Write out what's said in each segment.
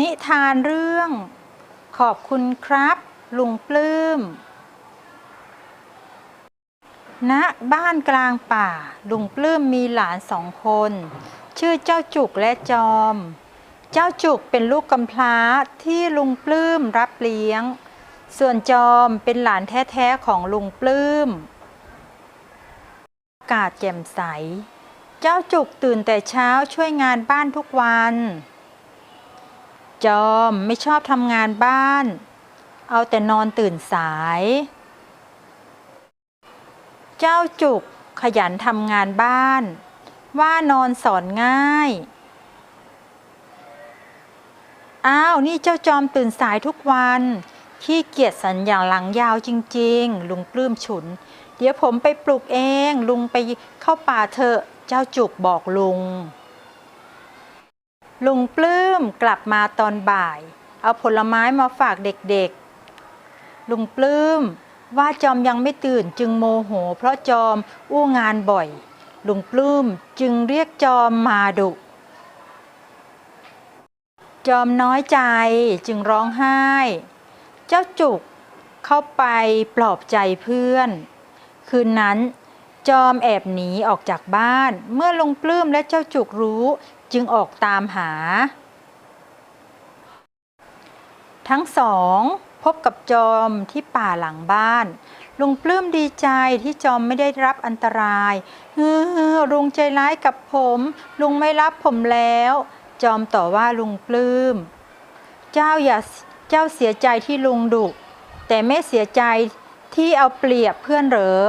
นิทานเรื่องขอบคุณครับ ลุงปลื้มณบ้านกลางป่า ลุงปลื้มมีหลานสองคน ชื่อเจ้าจุกและจอม เจ้าจุกเป็นลูกกำพร้าที่ลุงปลื้มรับเลี้ยง ส่วนจอมเป็นหลานแท้ๆของลุงปลื้มอากาศแจ่มใส เจ้าจุกตื่นแต่เช้าช่วยงานบ้านทุกวัน จอมไม่ชอบทำงานบ้าน เอาแต่นอนตื่นสาย เจ้าจุกขยันทำงานบ้าน ว่านอนสอนง่าย อ้าว นี่เจ้าจอมตื่นสายทุกวันขี้เกียจสันอย่างหลังยาวจริง ๆ ลุงปลื้มฉุน เดี๋ยวผมไปปลุกเอง ลุงไปเข้าป่าเถอะ เจ้าจุกบอกลุง ลุงปลื้มกลับมาตอนบ่าย เอาผลไม้มาฝากเด็กๆ ลุงปลื้มว่าจอมยังไม่ตื่นจึงโมโห เพราะจอมอู้งานบ่อย ลุงปลื้มจึงเรียกจอมมาดุ จอมน้อยใจจึงร้องไห้ เจ้าจุกเข้าไปปลอบใจเพื่อน คืนนั้นจอมแอบหนีออกจากบ้าน เมื่อลุงปลื้มและเจ้าจุกรู้ จึงออกตามหา ทั้งสองพบกับจอมที่ป่าหลังบ้าน ลุงปลื้มดีใจที่จอมไม่ได้รับอันตรายเฮ้อลุงใจร้ายกับผม ลุงไม่รับผมแล้ว จอมต่อว่าลุงปลื้ม เจ้าอย่าเจ้าเสียใจที่ลุงดุแต่ไม่เสียใจที่เอาเปรียบเพื่อนเหรอ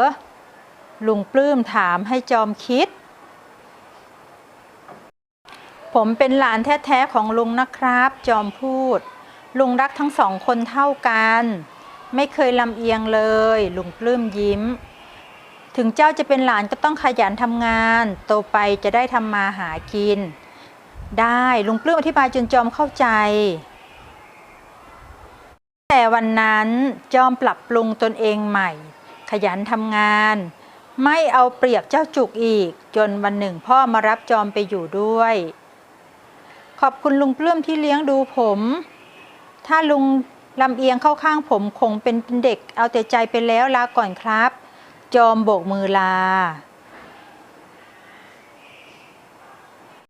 ลุงปลื้มถามให้จอมคิด ผมเป็นหลานแท้ๆของลุงนะครับ จอมพูด ลุงรักทั้งสองคนเท่ากัน ไม่เคยลำเอียงเลย ลุงปลื้มยิ้ม ถึงเจ้าจะเป็นหลานก็ต้องขยันทำงาน โตไปจะได้ทำมาหากิน ได้ลุงปลื้มอธิบายจนจอมเข้าใจ แต่วันนั้นจอมปรับปรุงตนเองใหม่ ขยันทำงานไม่เอาเปรียบเจ้าจุกอีก จนวันหนึ่งพ่อมารับจอมไปอยู่ด้วย ขอบคุณลุงปลื้มที่เลี้ยงดูผม ถ้าลุงลำเอียงเข้าข้างผมคงเป็นเด็กเอาแต่ใจไปแล้วลาก่อนครับ จอมโบกมือลา